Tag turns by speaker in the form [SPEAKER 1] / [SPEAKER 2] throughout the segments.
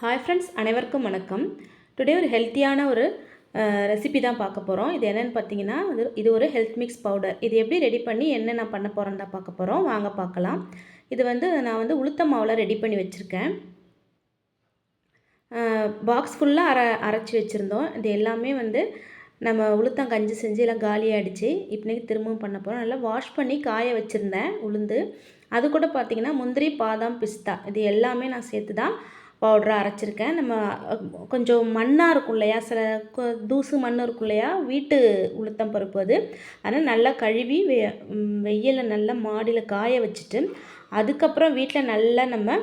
[SPEAKER 1] Hi friends அனைவருக்கும் வணக்கம். Today ஒரு ஹெல்த்தியான ஒரு ரெசிபி தான் பார்க்க போகிறோம் இது என்னென்னு பார்த்தீங்கன்னா இது இது ஒரு ஹெல்த் மிக்ஸ் பவுடர் இது எப்படி ரெடி பண்ணி என்ன நான் பண்ண போகிறேன்னு தான் பார்க்க போகிறோம் வாங்க பார்க்கலாம். இது வந்து நான் வந்து உளுத்த மாவில் ரெடி பண்ணி வச்சுருக்கேன். பாக்ஸ் ஃபுல்லாக அரை அரைச்சி வச்சுருந்தோம். இது எல்லாமே வந்து நம்ம உளுத்தம் கஞ்சி செஞ்சு எல்லாம் காலியாகிடுச்சு இப்போனைக்கு திரும்பவும் பண்ண போகிறோம் நல்லா வாஷ் பண்ணி காய வச்சுருந்தேன் உளுந்து. அது கூட பார்த்திங்கன்னா முந்திரி பாதாம் பிஸ்தா. இது எல்லாமே நான் சேர்த்து தான் பவுடராக அரைச்சிருக்கேன். நம்ம கொஞ்சம் மண்ணாக இருக்கும் இல்லையா? சில தூசு மண் இருக்கும் இல்லையா? வீட்டு உளுத்தம் பருப்பு அது. அதனால் நல்லா கழுவி வெ வெயிலில் நல்லா மாடியில் காய வச்சுட்டு அதுக்கப்புறம் வீட்டில் நல்லா நம்ம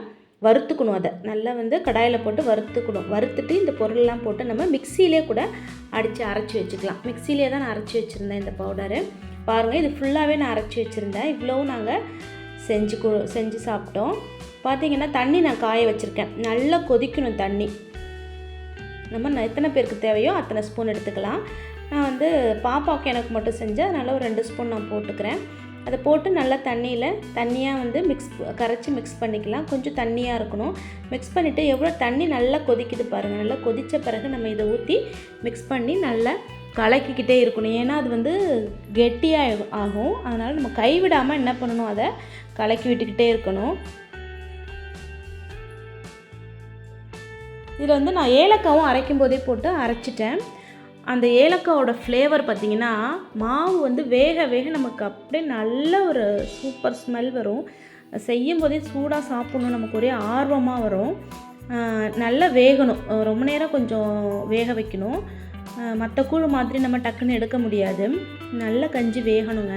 [SPEAKER 1] வறுத்துக்கணும் அதை. நல்லா வந்து கடாயில் போட்டு வறுத்துக்கணும். வறுத்துட்டு இந்த பொருள்லாம் போட்டு நம்ம மிக்சியிலே கூட அடித்து அரைச்சி வச்சுக்கலாம். மிக்சியிலே தான் நான் அரைச்சி வச்சுருந்தேன் இந்த பவுடரு பாருங்கள் இது ஃபுல்லாகவே நான் அரைச்சி வச்சுருந்தேன். இவ்வளோவும் நாங்கள் செஞ்சு செஞ்சு சாப்பிட்டோம். பார்த்தீங்கன்னா தண்ணி நான் காய வச்சுருக்கேன். நல்லா கொதிக்கணும் தண்ணி. நம்ம எத்தனை பேருக்கு தேவையோ அத்தனை ஸ்பூன் எடுத்துக்கலாம். நான் வந்து பாப்பாவுக்கு எனக்கு மட்டும் செஞ்சேன் அதனால் ஒரு ரெண்டு ஸ்பூன் நான் போட்டுக்கிறேன். அதை போட்டு நல்லா தண்ணியில் தண்ணியாக வந்து மிக்ஸ் கரைச்சி மிக்ஸ் பண்ணிக்கலாம். கொஞ்சம் தண்ணியாக இருக்கணும். மிக்ஸ் பண்ணிவிட்டு எவ்வளோ தண்ணி நல்லா கொதிக்குது பாருங்கள் நல்லா கொதித்த பிறகு நம்ம இதை ஊற்றி மிக்ஸ் பண்ணி நல்லா கலக்கிக்கிட்டே இருக்கணும். ஏன்னா அது வந்து கெட்டியாக ஆகும். அதனால் நம்ம கைவிடாமல் என்ன பண்ணணும்? அதை கலக்கி விட்டுக்கிட்டே இருக்கணும். இதில் வந்து நான் ஏலக்காவும் அரைக்கும் போதே போட்டு அரைச்சிட்டேன். அந்த ஏலக்காவோட ஃப்ளேவர் பார்த்திங்கன்னா மாவு வந்து வேக வேக நமக்கு அப்படியே நல்ல ஒரு சூப்பர் ஸ்மெல் வரும். செய்யும் போதே சூடாக சாப்பிட்ணும். நமக்கு ஒரே ஆர்வமாக வரும். நல்லா வேகணும். ரொம்ப நேரம் கொஞ்சம் வேக வைக்கணும். மற்ற கூழ் மாதிரி நம்ம டக்குன்னு எடுக்க முடியாது. நல்ல கஞ்சி வேகணுங்க.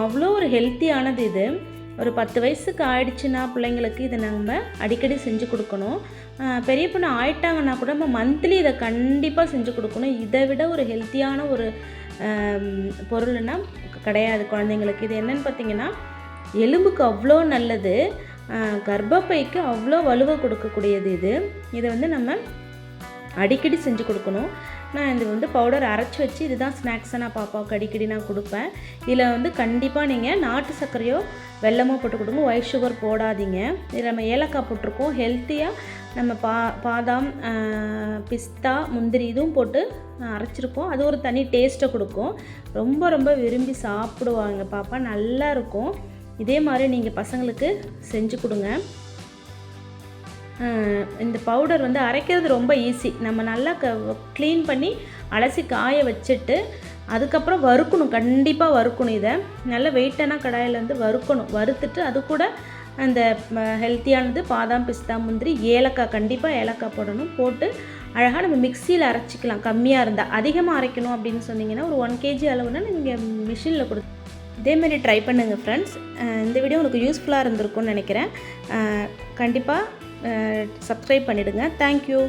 [SPEAKER 1] அவ்வளோ ஒரு ஹெல்த்தியானது இது. ஒரு பத்து வயசுக்கு ஆயிடுச்சுன்னா பிள்ளைங்களுக்கு இதை நம்ம அடிக்கடி செஞ்சு கொடுக்கணும். பெரிய பொண்ணு ஆயிட்டாங்கன்னா கூட நம்ம மந்த்லி இதை கண்டிப்பாக செஞ்சு கொடுக்கணும். இதை விட ஒரு ஹெல்த்தியான ஒரு பொருள்னா கிடையாது குழந்தைங்களுக்கு. இது என்னென்னு பார்த்தீங்கன்னா எலும்புக்கு அவ்வளோ நல்லது கர்ப்பப்பைக்கு அவ்வளோ வலுவை கொடுக்கக்கூடியது இது. இதை வந்து நம்ம அடிக்கடி செஞ்சு கொடுக்கணும். நான் இது வந்து பவுடர் அரைச்சி வச்சு இதுதான் ஸ்நாக்ஸை நான் பாப்பாவுக்கு அடிக்கடி நான் கொடுப்பேன். இதில் வந்து கண்டிப்பாக நீங்கள் நாட்டு சர்க்கரையோ வெள்ளமோ போட்டு கொடுங்க. ஒயிட் சுகர் போடாதீங்க. இதில் நம்ம ஏலக்காய் போட்டிருக்கோம். ஹெல்த்தியாக நம்ம பா பாதாம் பிஸ்தா முந்திரி இதுவும் போட்டு அரைச்சிருக்கோம் அது ஒரு தனி டேஸ்ட்டை கொடுக்கும். ரொம்ப ரொம்ப விரும்பி சாப்பிடுவாங்க பாப்பா. நல்லா இருக்கும். இதே மாதிரி நீங்கள் பசங்களுக்கு செஞ்சு கொடுங்க. இந்த பவுடர் வந்து அரைக்கிறது ரொம்ப ஈஸி நம்ம நல்லா க க்ளீன் பண்ணி அலசி காய வச்சுட்டு அதுக்கப்புறம் வறுக்கணும் கண்டிப்பாக வறுக்கணும் இதை. நல்ல வெயிட்டான கடாயில் வந்து வறுக்கணும். வறுத்துட்டு அது கூட அந்த ஹெல்த்தியானது பாதாம் பிஸ்தா முந்திரி ஏலக்காய் கண்டிப்பாக ஏலக்காய் போடணும். போட்டு அழகாக நம்ம மிக்சியில் அரைச்சிக்கலாம். கம்மியாக இருந்தால் அதிகமாக அரைக்கணும் அப்படின்னு சொன்னிங்கன்னா ஒரு ஒன் கேஜி அளவுனா நீங்கள் மிஷினில் கொடு இதேமாரி ட்ரை பண்ணுங்கள் ஃப்ரெண்ட்ஸ் இந்த வீடியோ உங்களுக்கு யூஸ்ஃபுல்லாக இருந்திருக்கும்னு நினைக்கிறேன். கண்டிப்பாக சப்ஸ்கிரைப் பண்ணிவிடுங்க தேங்க்யூ